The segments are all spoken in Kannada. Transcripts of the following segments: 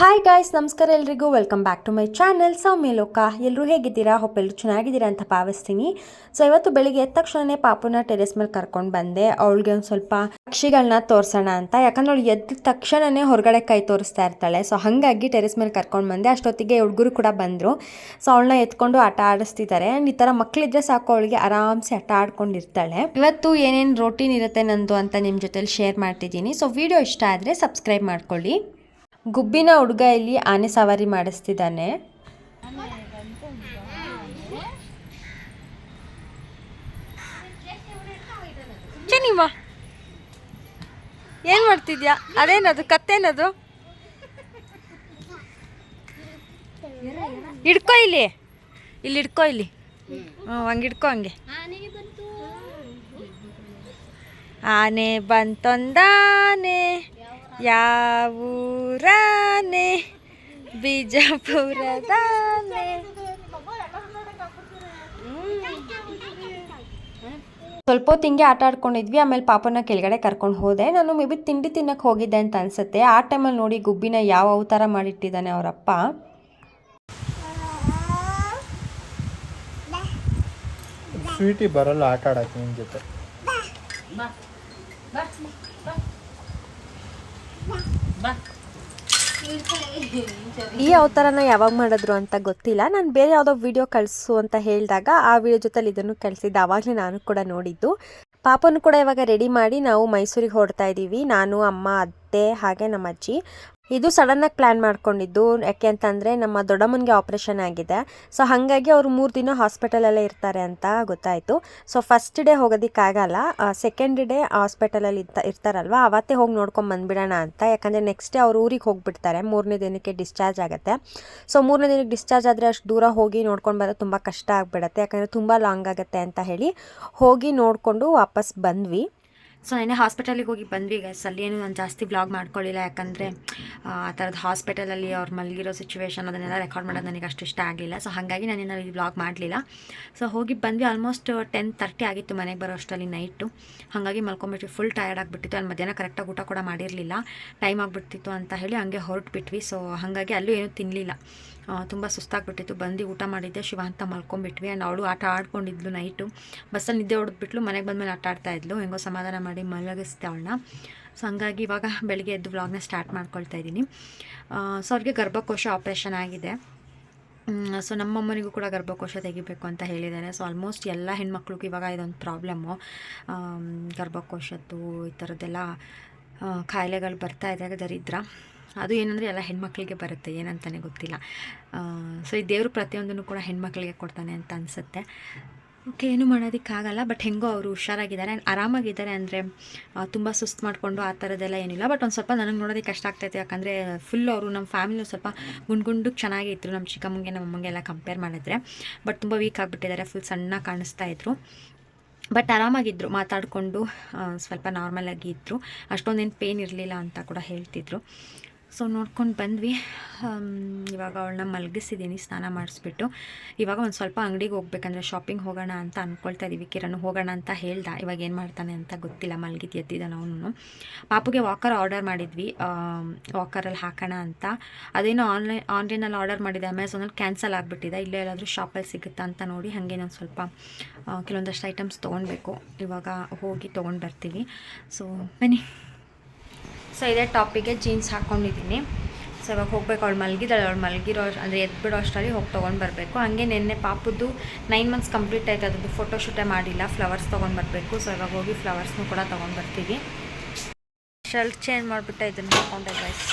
ಹಾಯ್ ಗಾಯ್ಸ್ ನಮಸ್ಕಾರ ಎಲ್ರಿಗೂ. Welcome back to my channel Soumya Loka. ಎಲ್ಲರೂ ಹೇಗಿದ್ದೀರಾ? ಹೊಪ್ಪೆಲ್ಲರೂ ಚೆನ್ನಾಗಿದ್ದೀರಾ ಅಂತ ಭಾವಿಸ್ತೀನಿ. ಸೊ ಇವತ್ತು ಬೆಳಿಗ್ಗೆ ಎದ್ದ ತಕ್ಷಣನೇ ಪಾಪುನ ಟೆರೆಸ್ ಮೇಲೆ ಕರ್ಕೊಂಡು ಬಂದೆ. ಅವಳಿಗೆ ಒಂದು ಸ್ವಲ್ಪ ಪಕ್ಷಿಗಳನ್ನ ತೋರಿಸೋಣ ಅಂತ. ಯಾಕಂದ್ರೆ ಅವಳು ಎದ್ದ ತಕ್ಷಣನೇ ಹೊರಗಡೆ ಕೈ ತೋರಿಸ್ತಾ ಇರ್ತಾಳೆ. ಸೊ ಹಾಗಾಗಿ ಟೆರೆಸ್ ಮೇಲೆ ಕರ್ಕೊಂಡು ಬಂದೆ. ಅಷ್ಟೊತ್ತಿಗೆ ಹುಡುಗರು ಕೂಡ ಬಂದರು. ಸೊ ಅವಳನ್ನ ಎತ್ಕೊಂಡು ಆಟ ಆಡಿಸ್ತಿದ್ದಾರೆ ಆ್ಯಂಡ್ ಈ ಥರ ಮಕ್ಕಳಿದ್ರೆ ಸಾಕು, ಅವಳಿಗೆ ಆರಾಮ್ಸೆ ಆಟ ಆಡ್ಕೊಂಡಿರ್ತಾಳೆ. ಇವತ್ತು ಏನೇನು ರೋಟೀನ್ ಇರುತ್ತೆ ನಂದು ಅಂತ ನಿಮ್ಮ ಜೊತೆಲಿ ಶೇರ್ ಮಾಡ್ತಿದ್ದೀನಿ. ಸೊ ವಿಡಿಯೋ ಇಷ್ಟ ಆದರೆ ಸಬ್ಸ್ಕ್ರೈಬ್ ಮಾಡ್ಕೊಳ್ಳಿ. ಗುಬ್ಬಿನ ಹುಡುಗ ಇಲ್ಲಿ ಆನೆ ಸವಾರಿ ಮಾಡಿಸ್ತಿದ್ದಾನೆ. ಏನು ಮಾಡ್ತಿದ್ಯಾ? ಅದೇನದು? ಕತ್ತೇನದು? ಹಿಡ್ಕೊ ಇಲ್ಲಿ. ಇಲ್ಲಿ ಹಿಡ್ಕೊ ಇಲ್ಲಿ. ಹ್ಞೂ ಹಂಗೆ ಹಿಡ್ಕೊ ಹಂಗೆ. ಆನೆ ಬಂತೊಂದಾನೆ ಯಾವೂರಾನೆ? ಬಿಜಾಪುರದಾನೆ. ಸ್ವಲ್ಪ ಹೊತ್ತು ಹಿಂಗೆ ಆಟ ಆಡ್ಕೊಂಡಿದ್ವಿ ಆಮೇಲೆ ಪಾಪನ ಕೆಳಗಡೆ ಕರ್ಕೊಂಡು ಹೋದೆ. ನಾನು ಮೇ ಬಿ ತಿಂಡಿ ತಿನ್ನಕ್ಕೆ ಹೋಗಿದ್ದೆ ಅಂತ ಅನ್ಸುತ್ತೆ. ಆ ಟೈಮಲ್ಲಿ ನೋಡಿ ಗುಬ್ಬಿನ ಯಾವ ಅವತಾರ ಮಾಡಿಟ್ಟಿದ್ದಾನೆ ಅವರಪ್ಪ. ಸ್ವೀಟಿ ಬರಲ್ಲ ಆಟ ಆಡಕ್ಕೆ ನಿಮ್ಮ ಜೊತೆ. ಈ ಅವತಾರನ ಯಾವಾಗ ಮಾಡಿದ್ರು ಅಂತ ಗೊತ್ತಿಲ್ಲ. ನಾನು ಬೇರೆ ಯಾವುದೋ ವಿಡಿಯೋ ಕಳಿಸು ಅಂತ ಹೇಳಿದಾಗ ಆ ವಿಡಿಯೋ ಜೊತೆಲಿ ಇದನ್ನು ಕಳಿಸಿದ್ದೆ. ಆವಾಗಲೇ ನಾನು ಕೂಡ ನೋಡಿದ್ದು. ಪಾಪನು ಕೂಡ ಇವಾಗ ರೆಡಿ ಮಾಡಿ ನಾವು ಮೈಸೂರಿಗೆ ಹೊರಡ್ತಾ ಇದ್ದೀವಿ ನಾನು, ಅಮ್ಮ, ಅತ್ತೆ, ಹಾಗೆ ನಮ್ಮ ಅಜ್ಜಿ ಇದು ಸಡನ್ನಾಗಿ ಪ್ಲ್ಯಾನ್ ಮಾಡ್ಕೊಂಡಿದ್ದು. ಯಾಕೆ ಅಂತಂದರೆ ನಮ್ಮ ದೊಡ್ಡಮ್ಮನಿಗೆ ಆಪ್ರೇಷನ್ ಆಗಿದೆ. ಸೊ ಹಾಗಾಗಿ ಅವರು ಮೂರು ದಿನ ಹಾಸ್ಪಿಟಲಲ್ಲೇ ಇರ್ತಾರೆ ಅಂತ ಗೊತ್ತಾಯಿತು. ಸೊ ಫಸ್ಟ್ ಡೇ ಹೋಗೋದಕ್ಕಾಗಲ್ಲ ಸೆಕೆಂಡ್ ಡೇ ಹಾಸ್ಪಿಟಲಲ್ಲಿ ಇರ್ತಾ, ಇರ್ತಾರಲ್ವ? ಅವತ್ತೇ ಹೋಗಿ ನೋಡ್ಕೊಂಡು ಬಂದ್ಬಿಡೋಣ ಅಂತ. ಯಾಕಂದರೆ ನೆಕ್ಸ್ಟ್ ಡೇ ಅವ್ರು ಊರಿಗೆ ಹೋಗಿಬಿಡ್ತಾರೆ. ಮೂರನೇ ದಿನಕ್ಕೆ ಡಿಸ್ಚಾರ್ಜ್ ಆಗುತ್ತೆ. ಸೊ ಮೂರನೇ ದಿನಕ್ಕೆ ಡಿಸ್ಚಾರ್ಜ್ ಆದರೆ ಅಷ್ಟು ದೂರ ಹೋಗಿ ನೋಡ್ಕೊಂಡು ಬರೋದು ತುಂಬ ಕಷ್ಟ ಆಗಿಬಿಡತ್ತೆ. ಯಾಕಂದರೆ ತುಂಬ ಲಾಂಗ್ ಆಗುತ್ತೆ ಅಂತ ಹೇಳಿ ಹೋಗಿ ನೋಡಿಕೊಂಡು ವಾಪಸ್ ಬಂದ್ವಿ. ಸೊ ನೆನ್ನೆ ಹಾಸ್ಪಿಟಲಿಗೆ ಹೋಗಿ ಬಂದ್ವಿ ಗೈಸ್ ಅಲ್ಲಿ ಏನು ನಾನು ಜಾಸ್ತಿ ಬ್ಲಾಗ್ ಮಾಡ್ಕೊಳ್ಳಿಲ್ಲ ಯಾಕಂದರೆ, ಆ ಥರದ್ದು ಹಾಸ್ಪಿಟಲಲ್ಲಿ ಅವ್ರು ಮಲಗಿರೋ ಸಿಚುವೇಶನ್ ಅದನ್ನೆಲ್ಲ ರೆಕಾರ್ಡ್ ಮಾಡೋದು ನನಗೆ ಅಷ್ಟು ಇಷ್ಟ ಆಗಲಿಲ್ಲ. ಸೊ ಹಾಗಾಗಿ ನಾನು ಇಲ್ಲಿ ಬ್ಲಾಗ್ ಮಾಡಲಿಲ್ಲ. ಸೊ ಹೋಗಿ ಬಂದ್ವಿ. ಆಲ್ಮೋಸ್ಟ್ ಟೆನ್ ತರ್ಟಿ ಆಗಿತ್ತು ಮನೆಗೆ ಬರೋ ಅಷ್ಟರಲ್ಲಿ ನೈಟು ಹಾಗಾಗಿ ಮಲ್ಕೊಂಬಿಟ್ಟು ಫುಲ್ ಟಯರ್ಡ್ ಆಗಿಬಿಟ್ಟಿತ್ತು. ಅಲ್ಲಿ ಮಧ್ಯಾಹ್ನ ಕರೆಕ್ಟಾಗಿ ಊಟ ಕೂಡ ಮಾಡಿರಲಿಲ್ಲ. ಟೈಮ್ ಆಗಿಬಿಡ್ತಿತ್ತು ಅಂತ ಹೇಳಿ ಹಂಗೆ ಹೊರಟ್ಬಿಟ್ವಿ. ಸೊ ಹಾಗಾಗಿ ಅಲ್ಲೂ ಏನೂ ತಿನ್ನಲಿಲ್ಲ ತುಂಬ ಸುಸ್ತಾಗ್ಬಿಟ್ಟಿತ್ತು. ಬಂದು ಊಟ ಮಾಡಿದ್ದೆ, ಶಿವ ಅಂತ ಮಲ್ಕೊಂಬಿಟ್ವಿ ಆ್ಯಂಡ್ ಅವಳು ಆಟ ಆಡ್ಕೊಂಡಿದ್ಲು ನೈಟು ಬಸ್ಸಲ್ಲಿ ನಿದ್ದೆ ಹೊಡೆದ್ಬಿಟ್ಲು, ಮನೆಗೆ ಬಂದಮೇಲೆ ಆಟ ಆಡ್ತಾ ಇದ್ಲು. ಹೆಂಗೋ ಸಮಾಧಾನ ಮಾಡಿ ಮಲಗಿಸ್ದೆ ಅವಳನ್ನ. ಸೊ ಹಂಗಾಗಿ ಇವಾಗ ಬೆಳಗ್ಗೆ ಎದ್ದು ವ್ಲಾಗ್ನ ಸ್ಟಾರ್ಟ್ ಮಾಡ್ಕೊಳ್ತಾ ಇದ್ದೀನಿ. ಸೊ ಅವ್ರಿಗೆ ಗರ್ಭಕೋಶ ಆಪ್ರೇಷನ್ ಆಗಿದೆ. ಸೊ ನಮ್ಮಮ್ಮನಿಗೂ ಕೂಡ ಗರ್ಭಕೋಶ ತೆಗಿಬೇಕು ಅಂತ ಹೇಳಿದ್ದಾರೆ. ಸೊ ಆಲ್ಮೋಸ್ಟ್ ಎಲ್ಲ ಹೆಣ್ಮಕ್ಳಿಗೂ ಇವಾಗ ಇದೊಂದು ಪ್ರಾಬ್ಲಮ್ಮು ಗರ್ಭಕೋಶದ್ದು ಈ ಥರದ್ದೆಲ್ಲ ಕಾಯಿಲೆಗಳು ಬರ್ತಾ ಇದೆ, ದರಿದ್ರ. ಅದು ಏನಂದರೆ ಎಲ್ಲ ಹೆಣ್ಮಕ್ಳಿಗೆ ಬರುತ್ತೆ, ಏನಂತಾನೆ ಗೊತ್ತಿಲ್ಲ. ಸೊ ಈ ದೇವರು ಪ್ರತಿಯೊಂದನ್ನು ಕೂಡ ಹೆಣ್ಮಕ್ಳಿಗೆ ಕೊಡ್ತಾನೆ ಅಂತ ಅನಿಸುತ್ತೆ. ಓಕೆ ಏನು ಮಾಡೋದಕ್ಕಾಗಲ್ಲ ಬಟ್ ಹೆಂಗೋ ಅವರು ಹುಷಾರಾಗಿದ್ದಾರೆ. ಆರಾಮಾಗಿದ್ದಾರೆ ಅಂದರೆ ತುಂಬ ಸುಸ್ತು ಮಾಡಿಕೊಂಡು ಆ ಥರದ್ದೆಲ್ಲ ಏನಿಲ್ಲ. ಬಟ್ ಒಂದು ಸ್ವಲ್ಪ ನನಗೆ ನೋಡೋದಕ್ಕೆ ಕಷ್ಟ ಆಗ್ತೈತೆ ಯಾಕಂದರೆ ಫುಲ್ ಅವರು ನಮ್ಮ ಫ್ಯಾಮಿಲಿ ಸ್ವಲ್ಪ ಗುಂಡ್ಗುಂಡು ಚೆನ್ನಾಗಿ ಇತ್ತು ನಮ್ಮ ಚಿಕ್ಕಮ್ಮಂಗೆ ನಮ್ಮ ಅಮ್ಮಂಗೆ ಎಲ್ಲ ಕಂಪೇರ್ ಮಾಡಿದ್ರೆ. ಬಟ್ ತುಂಬ ವೀಕ್ ಆಗಿಬಿಟ್ಟಿದ್ದಾರೆ. ಫುಲ್ ಸಣ್ಣ ಕಾಣಿಸ್ತಾ ಇದ್ರು. ಬಟ್ ಆರಾಮಾಗಿದ್ದರು ಮಾತಾಡಿಕೊಂಡು ಸ್ವಲ್ಪ ನಾರ್ಮಲಾಗಿ ಇದ್ದರು ಅಷ್ಟೊಂದೇನು ಪೇನ್ ಇರಲಿಲ್ಲ ಅಂತ ಕೂಡ ಹೇಳ್ತಿದ್ರು. ಸೊ ನೋಡ್ಕೊಂಡು ಬಂದ್ವಿ. ಇವಾಗ ಅವಳನ್ನ ಮಲಗಿಸಿದ್ದೀನಿ ಸ್ನಾನ ಮಾಡಿಸ್ಬಿಟ್ಟು. ಇವಾಗ ಒಂದು ಸ್ವಲ್ಪ ಅಂಗಡಿಗೆ ಹೋಗ್ಬೇಕಂದ್ರೆ ಶಾಪಿಂಗ್ ಹೋಗೋಣ ಅಂತ ಅಂದ್ಕೊಳ್ತಾ ಇದ್ದೀವಿ ಕಿರಣ್ ಹೋಗೋಣ ಅಂತ ಹೇಳ್ದ. ಇವಾಗ ಏನು ಮಾಡ್ತಾನೆ ಅಂತ ಗೊತ್ತಿಲ್ಲ, ಮಲಗಿದ್ದು ಎದ್ದಿದ್ದಾನೆ ಅವನು ಪಾಪುಗೆ ವಾಕರ್ ಆರ್ಡರ್ ಮಾಡಿದ್ವಿ. ವಾಕರಲ್ಲಿ ಹಾಕೋಣ ಅಂತ. ಅದೇನೋ ಆನ್ಲೈನ್ ಆನ್ಲೈನಲ್ಲಿ ಆರ್ಡರ್ ಮಾಡಿದೆ. ಅಮೆಝಾನಲ್ಲಿ ಕ್ಯಾನ್ಸಲ್ ಆಗಿಬಿಟ್ಟಿದೆ. ಇಲ್ಲೇ ಎಲ್ಲಾದರೂ ಶಾಪಲ್ಲಿ ಸಿಗುತ್ತಾ ಅಂತ ನೋಡಿ ಹಾಗೆ ನಾನು ಸ್ವಲ್ಪ ಕೆಲವೊಂದಷ್ಟು ಐಟಮ್ಸ್ ತೊಗೊಳ್ಬೇಕು ಇವಾಗ ಹೋಗಿ ತೊಗೊಂಡು ಬರ್ತೀವಿ. ಸೊ ಬನ್ನಿ. ಸೊ ಇದೇ ಟಾಪಿಗೆ ಜೀನ್ಸ್ ಹಾಕ್ಕೊಂಡಿದ್ದೀನಿ ಸೊ ಇವಾಗ ಹೋಗ್ಬೇಕು ಅವಳು ಮಲಗಿದ್ದಾಳೆ. ಅವಳು ಮಲಗಿರೋ ಅಂದರೆ ಎದ್ಬಿಡೋ ಅಷ್ಟರಲ್ಲಿ ಹೋಗಿ ತೊಗೊಂಡು ಬರಬೇಕು. ಹಾಗೆ ನಿನ್ನೆ ಪಾಪದ್ದು ನೈನ್ ಮಂತ್ಸ್ ಕಂಪ್ಲೀಟ್ ಆಯ್ತು. ಅದ್ರದ್ದು ಫೋಟೋಶೂಟೇ ಮಾಡಿಲ್ಲ. ಫ್ಲವರ್ಸ್ ತೊಗೊಂಡು ಬರಬೇಕು. ಸೊ ಇವಾಗ ಹೋಗಿ ಫ್ಲವರ್ಸ್ನೂ ಕೂಡ ತೊಗೊಂಡು ಬರ್ತೀವಿ. ಶರ್ಟ್ ಚೇಂಜ್ ಮಾಡಿಬಿಟ್ಟೆ. ಇದನ್ನು ಹಾಕೊಂಡೆ ಗೈಸ್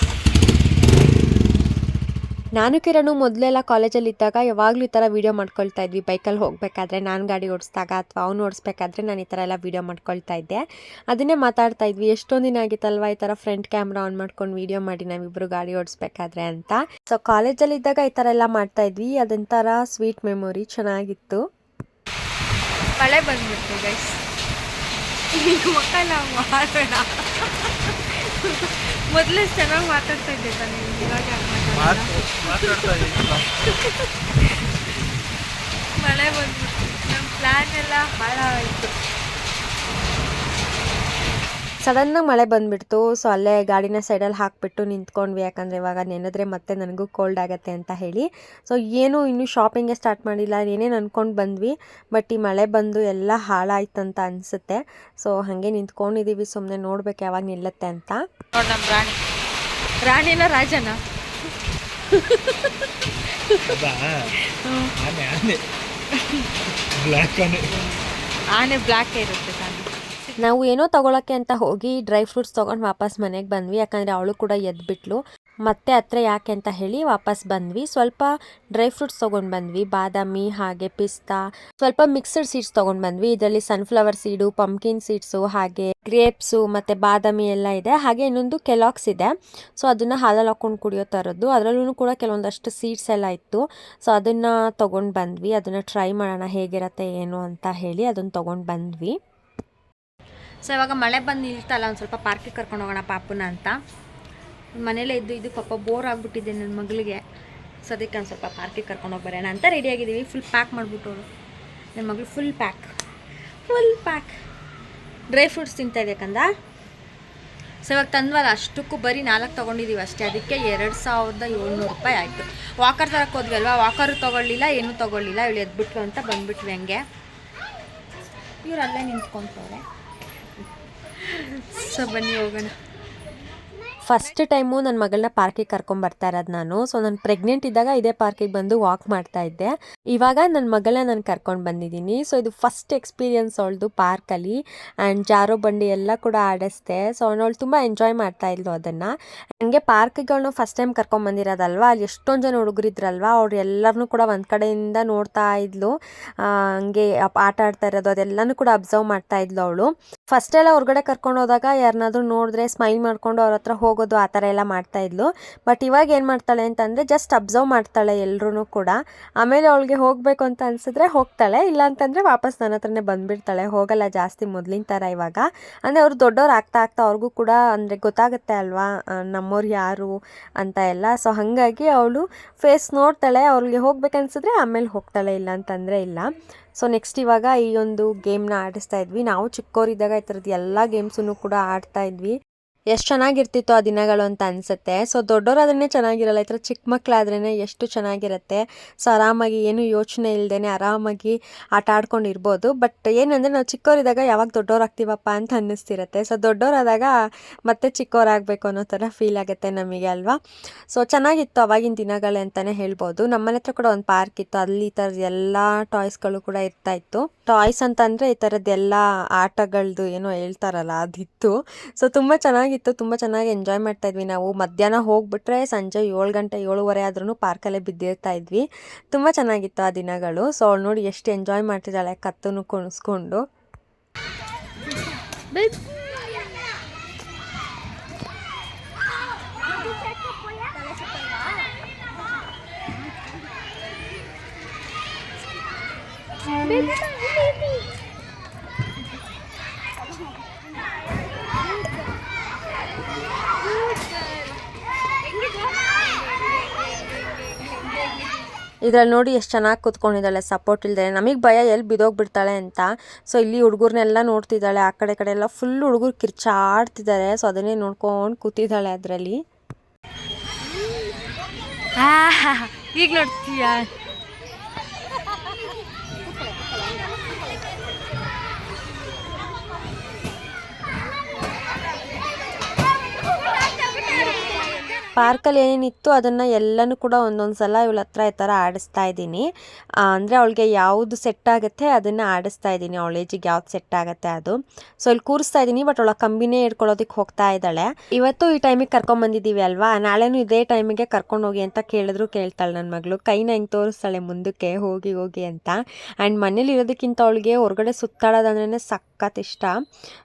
ನಾನು ಕಿರಣು ಮೊದಲೆಲ್ಲ ಕಾಲೇಜಲ್ಲಿ ಇದ್ದಾಗ ಯಾವಾಗಲೂ ಈ ಥರ ವೀಡಿಯೋ ಮಾಡ್ಕೊಳ್ತಾ ಇದ್ವಿ. ಬೈಕಲ್ಲಿ ಹೋಗಬೇಕಾದ್ರೆ ನಾನು ಗಾಡಿ ಓಡಿಸಿದಾಗ ಅಥವಾ ಅವ್ನು ಓಡಿಸ್ಬೇಕಾದ್ರೆ ನಾನು ಈ ಥರ ಎಲ್ಲ ವೀಡಿಯೋ ಮಾಡ್ಕೊಳ್ತಾ ಇದ್ದೆ. ಅದನ್ನೇ ಮಾತಾಡ್ತಾ ಇದ್ವಿ. ಎಷ್ಟೊಂದು ದಿನ ಆಗಿತ್ತಲ್ವ ಈ ಥರ ಫ್ರಂಟ್ ಕ್ಯಾಮ್ರಾ ಆನ್ ಮಾಡ್ಕೊಂಡು ವೀಡಿಯೋ ಮಾಡಿ ನಾವಿಬ್ಬರು ಗಾಡಿ ಓಡಿಸ್ಬೇಕಾದ್ರೆ ಅಂತ. ಸೊ ಕಾಲೇಜಲ್ಲಿ ಇದ್ದಾಗ ಈ ಥರ ಎಲ್ಲ ಮಾಡ್ತಾ ಇದ್ವಿ. ಅದೊಂಥರ ಸ್ವೀಟ್ ಮೆಮೊರಿ ಚೆನ್ನಾಗಿತ್ತು. ಮಳೆ ಬಂದ್ಬಿಡ್ತು ಗೈಸ್ ಮಕ್ಕಳ ಮಾಡೋಣ ಮೊದಲೇ ಚೆನ್ನಾಗಿ ಮಾತಾಡ್ತಾ ಇದ್ದೆ ತಾನೇ ಇವಾಗ ಮಾತಾಡ್ತಾ ಮಳೆ ಬಂದ್ಬಿಟ್ಟು ನಮ್ಮ ಪ್ಲ್ಯಾನ್ ಎಲ್ಲ ಹಾಳಾಯಿತು ಸಡನ್ನಾಗಿ ಮಳೆ ಬಂದ್ಬಿಡ್ತು ಸೊ ಅಲ್ಲೇ ಗಾಡಿನ ಸೈಡಲ್ಲಿ ಹಾಕಿಬಿಟ್ಟು ನಿಂತ್ಕೊಂಡ್ವಿ. ಯಾಕಂದರೆ ಇವಾಗ ನೆನೆದ್ರೆ ಮತ್ತೆ ನನಗೂ ಕೋಲ್ಡ್ ಆಗುತ್ತೆ ಅಂತ ಹೇಳಿ. ಸೊ ಏನು ಇನ್ನೂ ಶಾಪಿಂಗೇ ಸ್ಟಾರ್ಟ್ ಮಾಡಿಲ್ಲ ಏನೇನು ಅಂದ್ಕೊಂಡು ಬಂದ್ವಿ. ಬಟ್ ಈ ಮಳೆ ಬಂದು ಎಲ್ಲ ಹಾಳಾಯ್ತಂತ ಅನಿಸುತ್ತೆ. ಸೊ ಹಾಗೆ ನಿಂತ್ಕೊಂಡಿದ್ದೀವಿ ಸುಮ್ಮನೆ ನೋಡ್ಬೇಕು ಯಾವಾಗ ನಿಲ್ಲತ್ತೆ ಅಂತ. ನೋಡಿ ನಮ್ಮ ರಾಣಿ. ರಾಣಿನ ರಾಜನ? ಆನೆ ಬ್ಲ್ಯಾಕ್ ಇರುತ್ತೆ. ನಾವು ಏನೋ ತಗೊಳಕ್ಕೆ ಅಂತ ಹೋಗಿ ಡ್ರೈ ಫ್ರೂಟ್ಸ್ ತಗೊಂಡು ವಾಪಸ್ ಮನೆಗೆ ಬಂದ್ವಿ, ಯಾಕಂದರೆ ಅವಳು ಕೂಡ ಎದ್ಬಿಟ್ಲು. ಮತ್ತೆ ಹತ್ರ ಯಾಕೆ ಅಂತ ಹೇಳಿ ವಾಪಸ್ ಬಂದ್ವಿ. ಸ್ವಲ್ಪ ಡ್ರೈ ಫ್ರೂಟ್ಸ್ ತೊಗೊಂಡು ಬಂದ್ವಿ, ಬಾದಾಮಿ, ಹಾಗೆ ಪಿಸ್ತಾ, ಸ್ವಲ್ಪ ಮಿಕ್ಸ್ಡ್ ಸೀಡ್ಸ್ ತೊಗೊಂಡು ಬಂದ್ವಿ. ಇದರಲ್ಲಿ ಸನ್ಫ್ಲವರ್ ಸೀಡು, ಪಂಪ್ಕಿನ್ ಸೀಡ್ಸು, ಹಾಗೆ ಗ್ರೇಪ್ಸು, ಮತ್ತು ಬಾದಾಮಿ ಎಲ್ಲ ಇದೆ. ಹಾಗೆ ಇನ್ನೊಂದು ಕೆಲಾಕ್ಸ್ ಇದೆ. ಸೊ ಅದನ್ನು ಹಾಲಲ್ಲಿ ಹಾಕ್ಕೊಂಡು ಕುಡಿಯೋ ಥರದ್ದು. ಅದರಲ್ಲೂ ಕೂಡ ಕೆಲವೊಂದಷ್ಟು ಸೀಡ್ಸ್ ಎಲ್ಲ ಇತ್ತು. ಸೊ ಅದನ್ನು ತೊಗೊಂಡು ಬಂದ್ವಿ. ಅದನ್ನು ಟ್ರೈ ಮಾಡೋಣ ಹೇಗಿರತ್ತೆ, ಏನು ಅಂತ ಹೇಳಿ ಅದನ್ನು ತೊಗೊಂಡು ಬಂದ್ವಿ. ಸೊ ಇವಾಗ ಮಳೆ ಬಂದು ನಿಲ್ತಲ್ಲ, ಒಂದು ಸ್ವಲ್ಪ ಪಾರ್ಕಿಗೆ ಕರ್ಕೊಂಡು ಹೋಗೋಣ ಪಾಪುನ ಅಂತ. ಮನೇಲೇ ಇದ್ದು ಇದು ಪಾಪ ಬೋರ್ ಆಗಿಬಿಟ್ಟಿದೆ ನನ್ನ ಮಗಳಿಗೆ. ಸೊ ಅದಕ್ಕೆ ಒಂದು ಸ್ವಲ್ಪ ಪಾರ್ಕಿಗೆ ಕರ್ಕೊಂಡು ಬರೋಣ ಅಂತ ರೆಡಿಯಾಗಿದ್ದೀವಿ ಫುಲ್ ಪ್ಯಾಕ್ ಮಾಡಿಬಿಟ್ಟು ನನ್ನ ಮಗಳು full pack full pack dry fruits ತಿಂತಾ ಇದೆಯಾಕಂದ ಸೊ ಇವಾಗ ತಂದ್ವಲ್ಲ, ಅಷ್ಟಕ್ಕೂ ಬರೀ ನಾಲ್ಕು ತೊಗೊಂಡಿದ್ದೀವಿ ಅಷ್ಟೇ. ಅದಕ್ಕೆ ಎರಡು ಸಾವಿರದ ಏಳ್ನೂರು ರೂಪಾಯಿ ಆಯಿತು. ವಾಕರ್ ತರಕ್ಕೆ ಹೋದ್ವಿ ಅಲ್ವಾ? ವಾಕರು ತೊಗೊಳ್ಳಿಲ್ಲ, ಏನೂ ತೊಗೊಳ್ಳಿಲ್ಲ. ಇವಳು ಎದ್ಬಿಟ್ವಿ ಅಂತ ಬಂದ್ಬಿಟ್ವಿ ಹಂಗೆ. ಇವ್ರು ಅಲ್ಲೇ ನಿಂತ್ಕೊಂತವ್ರೆ. ಸೊ ಬನ್ನಿ ಹೋಗೋಣ. ಫಸ್ಟ್ ಟೈಮು ನನ್ನ ಮಗಳನ್ನ ಪಾರ್ಕಿಗೆ ಕರ್ಕೊಂಬರ್ತಾ ಇರೋದು ನಾನು. ಸೊ ನಾನು ಪ್ರೆಗ್ನೆಂಟ್ ಇದ್ದಾಗ ಇದೇ ಪಾರ್ಕಿಗೆ ಬಂದು ವಾಕ್ ಮಾಡ್ತಾ ಇದ್ದೆ. ಇವಾಗ ನನ್ನ ಮಗಳನ್ನ ನಾನು ಕರ್ಕೊಂಡು ಬಂದಿದ್ದೀನಿ. ಸೊ ಇದು ಫಸ್ಟ್ ಎಕ್ಸ್ಪೀರಿಯನ್ಸ್ ಅವಳದು ಪಾರ್ಕಲ್ಲಿ ಆ್ಯಂಡ್ ಜಾರೋ ಬಂಡಿ ಎಲ್ಲ ಕೂಡ ಆಡಿಸ್ದೆ. ಸೊ ಅವಳು ತುಂಬ ಎಂಜಾಯ್ ಮಾಡ್ತಾ ಇದ್ಲು ಅದನ್ನು. ನನಗೆ ಅವಳು ಫಸ್ಟ್ ಟೈಮ್ ಕರ್ಕೊಂಬಂದಿರೋದಲ್ವಾ ಅಲ್ಲಿ ಎಷ್ಟೊಂದು ಜನ ಹುಡುಗರಿದ್ರಲ್ವ ಅವ್ರು ಎಲ್ಲರನ್ನೂ ಕೂಡ ಒಂದು ಕಡೆಯಿಂದ ನೋಡ್ತಾ ಇದ್ಲು. ಹಂಗೆ ಆಟ ಆಡ್ತಾ ಇರೋದು ಅದೆಲ್ಲನೂ ಕೂಡ ಅಬ್ಸರ್ವ್ ಮಾಡ್ತಾ ಇದ್ಲು ಅವಳು. ಫಸ್ಟ್ ಎಲ್ಲ ಹೊರಗಡೆ ಕರ್ಕೊಂಡು ಹೋದಾಗ ಯಾರನ್ನಾದ್ರೂ ನೋಡಿದ್ರೆ ಸ್ಮೈಲ್ ಮಾಡ್ಕೊಂಡು ಅವ್ರ ಹತ್ರ ಹೋಗೋದು ಆ ಥರ ಎಲ್ಲ ಮಾಡ್ತಾ ಇದ್ಲು. ಬಟ್ ಇವಾಗ ಏನು ಮಾಡ್ತಾಳೆ ಅಂತಂದರೆ ಜಸ್ಟ್ ಅಬ್ಸರ್ವ್ ಮಾಡ್ತಾಳೆ ಎಲ್ಲರೂ ಕೂಡ. ಆಮೇಲೆ ಅವಳಿಗೆ ಹೋಗಬೇಕು ಅಂತ ಅನ್ಸಿದ್ರೆ ಹೋಗ್ತಾಳೆ, ಇಲ್ಲ ಅಂತಂದರೆ ವಾಪಸ್ ನನ್ನ ಹತ್ರನೇ ಬಂದುಬಿಡ್ತಾಳೆ. ಹೋಗಲ್ಲ ಜಾಸ್ತಿ ಮೊದಲಿನ ಥರ ಇವಾಗ. ಅಂದರೆ ಅವರು ದೊಡ್ಡವ್ರು ಆಗ್ತಾ ಆಗ್ತಾ ಅವ್ರಿಗೂ ಕೂಡ ಅಂದರೆ ಗೊತ್ತಾಗುತ್ತೆ ಅಲ್ವಾ ನಮ್ಮವ್ರು ಯಾರು ಅಂತ ಎಲ್ಲ. ಸೊ ಹಾಗಾಗಿ ಅವಳು ಫೇಸ್ ನೋಡ್ತಾಳೆ, ಅವ್ರಿಗೆ ಹೋಗ್ಬೇಕನ್ಸಿದ್ರೆ ಆಮೇಲೆ ಹೋಗ್ತಾಳೆ, ಇಲ್ಲ ಅಂತಂದರೆ ಇಲ್ಲ. ಸೊ ನೆಕ್ಸ್ಟ್ ಇವಾಗ ಈ ಒಂದು ಗೇಮ್ನ ಆಡಿಸ್ತಾ ಇದ್ವಿ. ನಾವು ಚಿಕ್ಕವರಿದ್ದಾಗ ಈ ಥರದ್ದು ಎಲ್ಲ ಗೇಮ್ಸನ್ನು ಕೂಡ ಆಡ್ತಾ ಇದ್ವಿ. ಎಷ್ಟು ಚೆನ್ನಾಗಿರ್ತಿತ್ತು ಆ ದಿನಗಳು ಅಂತ ಅನಿಸುತ್ತೆ. ಸೊ ದೊಡ್ಡವರಾದ್ರೇ ಚೆನ್ನಾಗಿರಲ್ಲ, ಈ ಥರ ಚಿಕ್ಕ ಮಕ್ಕಳಾದ್ರೇ ಎಷ್ಟು ಚೆನ್ನಾಗಿರುತ್ತೆ. ಸೊ ಆರಾಮಾಗಿ ಏನು ಯೋಚನೆ ಇಲ್ಲದೇ ಆರಾಮಾಗಿ ಆಟ ಆಡ್ಕೊಂಡು ಇರ್ಬೋದು ಬಟ್ ಏನಂದರೆ ನಾವು ಚಿಕ್ಕವರಿದ್ದಾಗ ಯಾವಾಗ ದೊಡ್ಡವರಾಗ್ತೀವಪ್ಪ ಅಂತ ಅನ್ನಿಸ್ತಿರತ್ತೆ. ಸೊ ದೊಡ್ಡವರಾದಾಗ ಮತ್ತೆ ಚಿಕ್ಕವರಾಗಬೇಕು ಅನ್ನೋ ಥರ ಫೀಲ್ ಆಗುತ್ತೆ ನಮಗೆ ಅಲ್ವಾ? ಸೊ ಚೆನ್ನಾಗಿತ್ತು ಅವಾಗಿನ ದಿನಗಳೇ ಅಂತಲೇ ಹೇಳ್ಬೋದು. ನಮ್ಮನೆ ಹತ್ರ ಕೂಡ ಒಂದು ಪಾರ್ಕ್ ಇತ್ತು. ಅಲ್ಲಿ ಈ ಥರದ ಎಲ್ಲ ಟಾಯ್ಸ್ಗಳು ಕೂಡ ಇರ್ತಾ ಇತ್ತು. ಟಾಯ್ಸ್ ಅಂತಂದರೆ ಈ ಥರದ್ದೆಲ್ಲ ಆಟಗಳದ್ದು ಏನೋ ಹೇಳ್ತಾರಲ್ಲ, ಅದಿತ್ತು. ಸೊ ತುಂಬ ಚೆನ್ನಾಗಿತ್ತು ತುಂಬ ಚೆನ್ನಾಗಿ ಎಂಜಾಯ್ ಮಾಡ್ತಾ ಇದ್ವಿ. ನಾವು ಮಧ್ಯಾಹ್ನ ಹೋಗ್ಬಿಟ್ರೆ ಸಂಜೆ ಏಳು ಗಂಟೆ ಏಳುವರೆ ಆದ್ರೂ ಪಾರ್ಕಲ್ಲೇ ಬಿದ್ದಿರ್ತಾ ಇದ್ವಿ. ತುಂಬ ಚೆನ್ನಾಗಿತ್ತು ಆ ದಿನಗಳು. ಸೊ ಅವಳು ನೋಡಿ ಎಷ್ಟು ಎಂಜಾಯ್ ಮಾಡ್ತಿದ್ದಾಳೆ, ಕತ್ತನ್ನು ಕುಣಿಸ್ಕೊಂಡು. ಇದ್ರಲ್ಲಿ ನೋಡಿ ಎಷ್ಟು ಚೆನ್ನಾಗಿ ಕೂತ್ಕೊಂಡಿದ್ದಾಳೆ ಸಪೋರ್ಟ್ ಇಲ್ಲದೆ ನಮಗೆ ಭಯ ಎಲ್ಲಿ ಬಿದೋಗ್ಬಿಡ್ತಾಳೆ ಅಂತ. ಸೊ ಇಲ್ಲಿ ಹುಡುಗರ್ನೆಲ್ಲ ನೋಡ್ತಿದ್ದಾಳೆ, ಆ ಕಡೆ ಕಡೆ ಎಲ್ಲ ಫುಲ್ ಹುಡುಗರು ಕಿರ್ಚಾಡ್ತಿದ್ದಾರೆ. ಸೊ ಅದನ್ನೇ ನೋಡ್ಕೊಂಡು ಕೂತಿದ್ದಾಳೆ ಅದರಲ್ಲಿ. ಈಗ ನೋಡ್ತೀಯಾ? ಪಾರ್ಕಲ್ಲಿ ಏನೇನಿತ್ತು ಅದನ್ನು ಎಲ್ಲನೂ ಕೂಡ ಒಂದೊಂದು ಸಲ ಇವಳ ಹತ್ರ ಈ ಥರ ಆಡಿಸ್ತಾ ಇದ್ದೀನಿ. ಅಂದರೆ ಅವಳಿಗೆ ಯಾವುದು ಸೆಟ್ ಆಗುತ್ತೆ ಅದನ್ನು ಆಡಿಸ್ತಾ ಇದ್ದೀನಿ. ಅವಳ ಏಜಿಗೆ ಯಾವ್ದು ಸೆಟ್ ಆಗುತ್ತೆ ಅದು. ಸೊ ಇಲ್ಲಿ ಕೂರಿಸ್ತಾ ಇದ್ದೀನಿ ಬಟ್ ಅವಳ ಕಂಬಿನೇ ಇಟ್ಕೊಳ್ಳೋದಕ್ಕೆ ಹೋಗ್ತಾ ಇದ್ದಾಳೆ. ಇವತ್ತು ಈ ಟೈಮಿಗೆ ಕರ್ಕೊಂಬಂದಿದ್ದೀವಿ ಅಲ್ವಾ? ನಾಳೆನೂ ಇದೇ ಟೈಮಿಗೆ ಕರ್ಕೊಂಡು ಹೋಗಿ ಅಂತ ಕೇಳಿದ್ರು, ಕೇಳ್ತಾಳೆ ನನ್ನ ಮಗಳು. ಕೈನ ಹಿಂಗೆ ತೋರಿಸ್ತಾಳೆ ಮುಂದಕ್ಕೆ, ಹೋಗಿ ಹೋಗಿ ಅಂತ. ಆ್ಯಂಡ್ ಮನೇಲಿ ಇರೋದಕ್ಕಿಂತ ಅವಳಿಗೆ ಹೊರಗಡೆ ಸುತ್ತಾಡೋದಂದ್ರೆ ಸಖತ್ ಇಷ್ಟ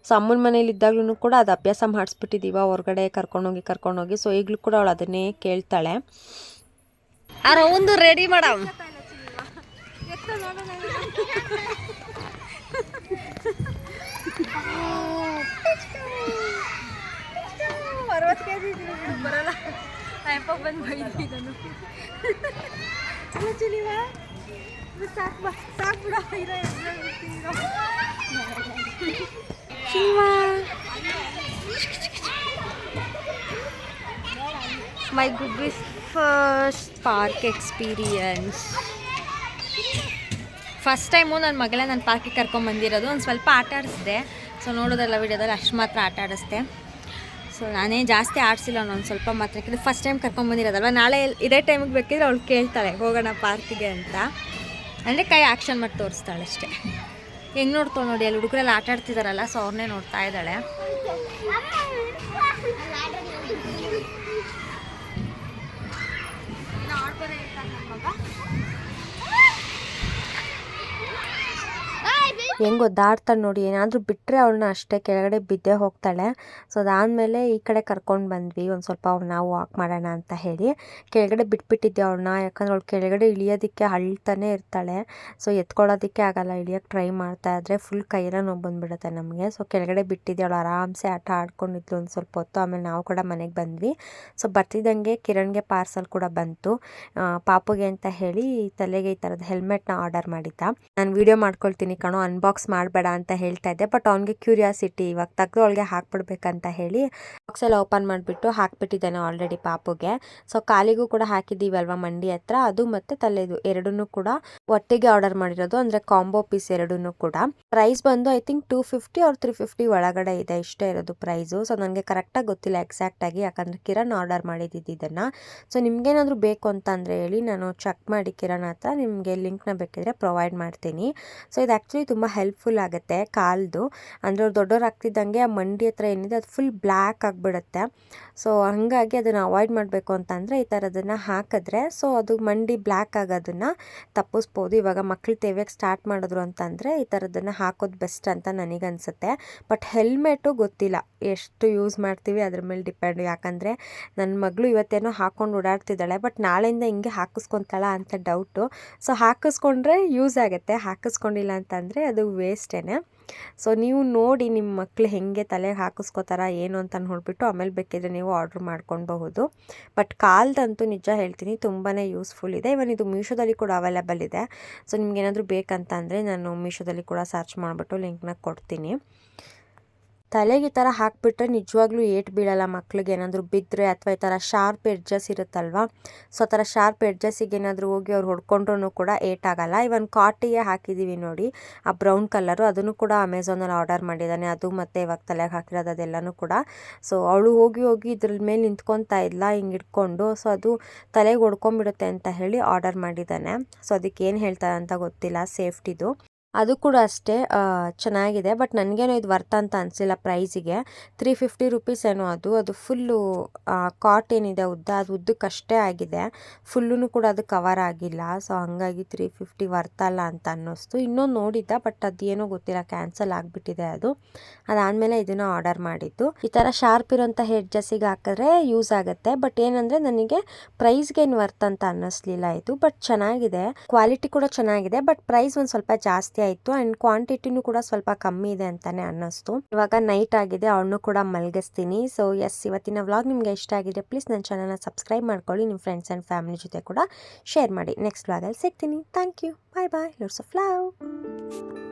ಸೊ ಅಮ್ಮನ ಮನೇಲಿ ಇದ್ದಾಗ್ಲೂ ಕೂಡ ಅದು ಅಭ್ಯಾಸ ಮಾಡಿಸ್ಬಿಟ್ಟಿದ್ದೀವ ಹೊರಗಡೆ ಕರ್ಕೊಂಡೋಗಿ ಕರ್ಕೊಂಡೋಗಿ. ಸೊ ಈಗಲೂ ಕೂಡ ಅವಳು ಅದನ್ನೇ ಕೇಳ್ತಾಳೆ. ಆ ಒಂದು ರೆಡಿ ಮಾಡಮ್ ಅರವತ್ತು ಕೆ ಜಿ ಬರಲ್ಲ. ಬಂದು ಬೈದಿ ನಾನು ಚಲಿವಾ ಸಾಕು ಬಿಡ, ಇರೋ ಮೈ ಗುಡ್ ಫಸ್ಟ್ ಟೈಮು ನನ್ನ ಮಗಳೇ ನಾನು ಪಾರ್ಕಿಗೆ ಕರ್ಕೊಂಡು ಬಂದಿರೋದು. ಒಂದು ಸ್ವಲ್ಪ ಆಟ ಆಡಿಸ್ದೆ. ಸೊ ನೋಡೋದಲ್ಲ ವಿಡಿಯೋದಲ್ಲಿ ಅಷ್ಟು ಮಾತ್ರ ಆಟ ಆಡಿಸ್ದೆ. ಸೊ ನಾನೇ ಜಾಸ್ತಿ ಆಡಿಸಿಲ್ಲ ಒಂದು ಸ್ವಲ್ಪ ಮಾತ್ರ. ಫಸ್ಟ್ ಟೈಮ್ ಕರ್ಕೊಂಡು ಬಂದಿರೋದಲ್ವ? ನಾಳೆ ಇದೇ ಟೈಮಿಗೆ ಬೇಕಿದ್ರೆ ಅವಳು ಕೇಳ್ತಾಳೆ, ಹೋಗೋಣ ಪಾರ್ಕಿಗೆ ಅಂತ. ಅಂದರೆ ಕೈ ಆ್ಯಕ್ಷನ್ ಮಾಡಿ ತೋರಿಸ್ತಾಳೆ ಅಷ್ಟೇ. ಹೆಂಗೆ ನೋಡ್ತಾಳೆ ನೋಡಿ, ಅಲ್ಲಿ ಹುಡುಗರೆಲ್ಲ ಆಟ ಆಡ್ತಿದಾರಲ್ಲ, ಸೊ ಅವ್ರನ್ನೇ ನೋಡ್ತಾ ಇದ್ದಾಳೆ. ಹೆಂಗೆ ಒದ್ದಾಡ್ತಾಳೆ ನೋಡಿ, ಏನಾದರೂ ಬಿಟ್ಟರೆ ಅವಳನ್ನ ಅಷ್ಟೇ ಕೆಳಗಡೆ ಬಿದ್ದೇ ಹೋಗ್ತಾಳೆ. ಸೊ ಅದಾದಮೇಲೆ ಈ ಕಡೆ ಕರ್ಕೊಂಡು ಬಂದ್ವಿ. ಒಂದು ಸ್ವಲ್ಪ ಅವ್ಳು ನಾವು ವಾಕ್ ಮಾಡೋಣ ಅಂತ ಹೇಳಿ. ಕೆಳಗಡೆ ಬಿಟ್ಬಿಟ್ಟಿದ್ದೆ ಅವಳನ್ನ. ಯಾಕಂದ್ರೆ ಅವಳು ಕೆಳಗಡೆ ಇಳಿಯೋದಕ್ಕೆ ಅಳ್ತಾನೆ ಇರ್ತಾಳೆ. ಸೊ ಎತ್ಕೊಳ್ಳೋದಕ್ಕೆ ಆಗಲ್ಲ. ಇಳಿಯೋಕ್ಕೆ ಟ್ರೈ ಮಾಡ್ತಾ ಇದ್ರೆ ಫುಲ್ ಕೈಯೆಲ್ಲ ನೋವು ಬಂದುಬಿಡುತ್ತೆ ನಮಗೆ. ಸೊ ಕೆಳಗಡೆ ಬಿಟ್ಟಿದ್ದೆ ಅವಳು ಆರಾಮ್ಸೆ ಆಟ ಆಡ್ಕೊಂಡಿದ್ಲು ಒಂದು ಸ್ವಲ್ಪ ಹೊತ್ತು. ಆಮೇಲೆ ನಾವು ಕೂಡ ಮನೆಗೆ ಬಂದ್ವಿ. ಸೊ ಬರ್ತಿದ್ದಂಗೆ ಕಿರಣ್ಗೆ ಪಾರ್ಸಲ್ ಕೂಡ ಬಂತು. ಪಾಪುಗೆ ಅಂತ ಹೇಳಿ ತಲೆಗೆ ಈ ಥರದ ಹೆಲ್ಮೆಟ್ನ ಆರ್ಡರ್ ಮಾಡಿದ್ದ. ನಾನು ವಿಡಿಯೋ ಮಾಡ್ಕೊಳ್ತೀನಿ ಕಣೋ. ಅನ್ಬಾಕ್ಸ್ ಮಾಡಬೇಡ ಅಂತ ಹೇಳ್ತಾ ಇದ್ದೆ. ಬಟ್ ಅವ್ನಿಗೆ ಕ್ಯೂರಿಯಾಸಿಟಿ ಇವಾಗ ತೆಗೆದು ಅವಳಿಗೆ ಹಾಕ್ಬಿಡ್ಬೇಕಂತ ಹೇಳಿ ಬಾಕ್ಸ್ ಎಲ್ಲ ಓಪನ್ ಮಾಡಿಬಿಟ್ಟು ಹಾಕ್ಬಿಟ್ಟಿದ್ದಾನೆ ಆಲ್ರೆಡಿ ಪಾಪುಗೆ. ಸೊ ಕಾಲಿಗೂ ಕೂಡ ಹಾಕಿದ್ದೀವಲ್ವ ಮಂಡಿ ಹತ್ರ? ಅದು ಮತ್ತು ತಲೆದು. ಎರಡನ್ನೂ ಕೂಡ ಒಟ್ಟಿಗೆ ಆರ್ಡರ್ ಮಾಡಿರೋದು. ಅಂದರೆ ಕಾಂಬೋ ಪೀಸ್ ಎರಡನ್ನೂ ಕೂಡ. ಪ್ರೈಸ್ ಬಂದು ಐ ಥಿಂಕ್ ಟೂ ಫಿಫ್ಟಿ ಅವ್ರ ತ್ರೀ ಫಿಫ್ಟಿ ಒಳಗಡೆ ಇದೆ. ಇಷ್ಟೇ ಇರೋದು ಪ್ರೈಸು ಸೊ ನನಗೆ ಕರೆಕ್ಟಾಗಿ ಗೊತ್ತಿಲ್ಲ ಎಕ್ಸಾಕ್ಟಾಗಿ ಯಾಕಂದರೆ ಕಿರಣ್ ಆರ್ಡರ್ ಮಾಡಿದ್ದಿದ್ದನ್ನು ಸೊ ನಿಮ್ಗೇನಾದರೂ ಬೇಕು ಅಂತ ಅಂದರೆ ಹೇಳಿ ನಾನು ಚೆಕ್ ಮಾಡಿ ಕಿರಣ್ ಹತ್ರ. ನಿಮಗೆ ಲಿಂಕ್ನ ಬೇಕಿದ್ರೆ ಪ್ರೊವೈಡ್ ಮಾಡ್ತೀನಿ. ಸೊ ಇದು ಆ್ಯಕ್ಚುಲಿ ತುಂಬ ಹೆಲ್ಪ್ಫುಲ್ ಆಗುತ್ತೆ ಕಾಲ್ದು. ಅಂದರೆ ಅವ್ರು ದೊಡ್ಡವ್ರು ಆಗ್ತಿದ್ದಂಗೆ ಆ ಮಂಡಿ ಹತ್ರ ಏನಿದೆ ಅದು ಫುಲ್ ಬ್ಲ್ಯಾಕ್ ಆಗಿಬಿಡುತ್ತೆ. ಸೊ ಹಾಗಾಗಿ ಅದನ್ನು ಅವಾಯ್ಡ್ ಮಾಡಬೇಕು ಅಂತಂದರೆ ಈ ಥರದನ್ನು ಹಾಕಿದ್ರೆ ಸೊ ಅದು ಮಂಡಿ ಬ್ಲ್ಯಾಕ್ ಆಗೋದನ್ನು ತಪ್ಪಿಸ್ಬೋದು. ಇವಾಗ ಮಕ್ಳು ತೇವ್ಯಕ್ಕೆ ಸ್ಟಾರ್ಟ್ ಮಾಡಿದ್ರು ಅಂತಂದರೆ ಈ ಥರದನ್ನು ಹಾಕೋದು ಬೆಸ್ಟ್ ಅಂತ ನನಗನ್ಸುತ್ತೆ. ಬಟ್ ಹೆಲ್ಮೆಟು ಗೊತ್ತಿಲ್ಲ ಎಷ್ಟು ಯೂಸ್ ಮಾಡ್ತೀವಿ ಅದ್ರ ಮೇಲೆ ಡಿಪೆಂಡ್ ಯಾಕಂದರೆ ನನ್ನ ಮಗಳು ಇವತ್ತೇನೋ ಹಾಕ್ಕೊಂಡು ಓಡಾಡ್ತಿದ್ದಾಳೆ ಬಟ್ ನಾಳೆಯಿಂದ ಹಿಂಗೆ ಹಾಕಿಸ್ಕೊತಾಳ ಅಂತ ಡೌಟು ಸೊ ಹಾಕಿಸ್ಕೊಂಡ್ರೆ ಯೂಸ್ ಆಗುತ್ತೆ. ಹಾಕಿಸ್ಕೊಂಡಿಲ್ಲ ಅಂತಂದರೆ ಅದು ವೇಸ್ಟೇ ಸೊ ನೀವು ನೋಡಿ ನಿಮ್ಮ ಮಕ್ಳು ಹೆಂಗೆ ತಲೆಗೆ ಹಾಕಿಸ್ಕೋತಾರ, ಏನು ಅಂತ ನೋಡಿಬಿಟ್ಟು ಆಮೇಲೆ ಬೇಕಿದ್ರೆ ನೀವು ಆರ್ಡ್ರ್ ಮಾಡ್ಕೊಬಹುದು ಬಟ್ ಕಾಲ್ದಂತೂ ನಿಜ ಹೇಳ್ತೀನಿ ತುಂಬಾ ಯೂಸ್ಫುಲ್ ಇದೆ. ಇವನ್ ಇದು ಮೀಶೋದಲ್ಲಿ ಕೂಡ ಅವೈಲೇಬಲ್ ಇದೆ. ಸೊ ನಿಮ್ಗೆ ಏನಾದರೂ ಬೇಕಂತ ನಾನು ಮೀಶೋದಲ್ಲಿ ಕೂಡ ಸರ್ಚ್ ಮಾಡಿಬಿಟ್ಟು ಲಿಂಕ್ನ ಕೊಡ್ತೀನಿ. ತಲೆಗೆ ಈ ಥರ ಹಾಕಿಬಿಟ್ರೆ ನಿಜವಾಗ್ಲೂ ಏಟ್ ಬೀಳಲ್ಲ ಮಕ್ಳಿಗೆ. ಏನಾದರೂ ಬಿದ್ದರೆ ಅಥವಾ ಈ ಥರ ಶಾರ್ಪ್ ಎಡ್ಜಸ್ ಇರುತ್ತಲ್ವ? ಸೊ ಆ ಥರ ಶಾರ್ಪ್ ಎಡ್ಜಸ್ಸಿಗೆ ಏನಾದರೂ ಹೋಗಿ ಅವ್ರು ಹೊಡ್ಕೊಂಡ್ರೂ ಕೂಡ ಏಟ್ ಆಗಲ್ಲ. ಇವನ್ ಕಾಟಿಗೆ ಹಾಕಿದ್ದೀವಿ ನೋಡಿ, ಆ ಬ್ರೌನ್ ಕಲರು ಅದನ್ನು ಕೂಡ ಅಮೆಝಾನಲ್ಲಿ ಆರ್ಡರ್ ಮಾಡಿದ್ದಾನೆ. ಅದು ಮತ್ತು ಇವಾಗ ತಲೆಗೆ ಹಾಕಿರೋದು ಅದೆಲ್ಲನೂ ಕೂಡ. ಸೊ ಅವಳು ಹೋಗಿ ಹೋಗಿ ಇದ್ರ ಮೇಲೆ ನಿಂತ್ಕೊತಾ ಇಲ್ಲ ಹಿಂಗೆ ಇಟ್ಕೊಂಡು. ಸೊ ಅದು ತಲೆಗೆ ಹೊಡ್ಕೊಂಬಿಡುತ್ತೆ ಅಂತ ಹೇಳಿ ಆರ್ಡರ್ ಮಾಡಿದ್ದಾನೆ. ಸೊ ಅದಕ್ಕೆ ಏನು ಹೇಳ್ತಾರೆ ಅಂತ ಗೊತ್ತಿಲ್ಲ ಸೇಫ್ಟಿದು ಅದು ಕೂಡ ಅಷ್ಟೇ ಚೆನ್ನಾಗಿದೆ. ಬಟ್ ನನಗೇನೋ ಇದು ವರ್ತ್ ಅಂತ ಅನಿಸಿಲ್ಲ ಪ್ರೈಸಿಗೆ. ತ್ರೀ ಫಿಫ್ಟಿ ರುಪೀಸ್ ಏನೋ ಅದು. ಅದು ಫುಲ್ಲು ಕಾಟ್ ಏನಿದೆ ಉದ್ದ. ಅದು ಉದ್ದಕ್ಕಷ್ಟೇ ಆಗಿದೆ. ಫುಲ್ಲೂ ಕೂಡ ಅದು ಕವರ್ ಆಗಿಲ್ಲ. ಸೊ, ಹಾಗಾಗಿ ತ್ರೀ ಫಿಫ್ಟಿ ವರ್ತಲ್ಲ ಅಂತ ಅನ್ನಿಸ್ತು. ಇನ್ನೊಂದು ನೋಡಿದ್ದ, ಬಟ್ ಅದೇನೋ ಗೊತ್ತಿಲ್ಲ. ಕ್ಯಾನ್ಸಲ್ ಆಗಿಬಿಟ್ಟಿದೆ ಅದು. ಅದಾದಮೇಲೆ ಇದನ್ನು ಆರ್ಡರ್ ಮಾಡಿದ್ದು. ಈ ಥರ ಶಾರ್ಪ್ ಇರೋಂಥ ಹೆಡ್ಜಸ್ಸಿಗೆ ಹಾಕಿದ್ರೆ ಯೂಸ್ ಆಗುತ್ತೆ. ಬಟ್ ಏನಂದರೆ ನನಗೆ ಪ್ರೈಸ್ಗೇನು ವರ್ತ್ ಅಂತ ಅನ್ನಿಸ್ಲಿಲ್ಲ ಇದು. ಬಟ್ ಚೆನ್ನಾಗಿದೆ. ಕ್ವಾಲಿಟಿ ಕೂಡ ಚೆನ್ನಾಗಿದೆ. ಬಟ್ ಪ್ರೈಸ್ ಒಂದು ಸ್ವಲ್ಪ ಜಾಸ್ತಿ ಆಯಿತು. ಆ್ಯಂಡ್ ಕ್ವಾಂಟಿಟಿನೂ ಕೂಡ ಸ್ವಲ್ಪ ಕಮ್ಮಿ ಇದೆ ಅಂತಾನೆ ಅನ್ನಿಸ್ತು. ಇವಾಗ ನೈಟ್ ಆಗಿದೆ, ಅವಳನ್ನು ಕೂಡ ಮಲಗಿಸ್ತೀನಿ. ಸೊ ಎಸ್ ಇವತ್ತಿನ ವ್ಲಾಗ್ ನಿಮಗೆ ಇಷ್ಟ ಆಗಿದೆ ಪ್ಲೀಸ್ ನನ್ನ ಚಾನಲ್ನ ಸಬ್ಸ್ಕ್ರೈಬ್ ಮಾಡ್ಕೊಳ್ಳಿ. ನಿಮ್ಮ ಫ್ರೆಂಡ್ಸ್ ಆ್ಯಂಡ್ ಫ್ಯಾಮಿಲಿ ಜೊತೆ ಕೂಡ ಶೇರ್ ಮಾಡಿ. ನೆಕ್ಸ್ಟ್ ವ್ಲಾಗಲ್ಲಿ ಸಿಗ್ತೀನಿ. Thank you bye bye lots of love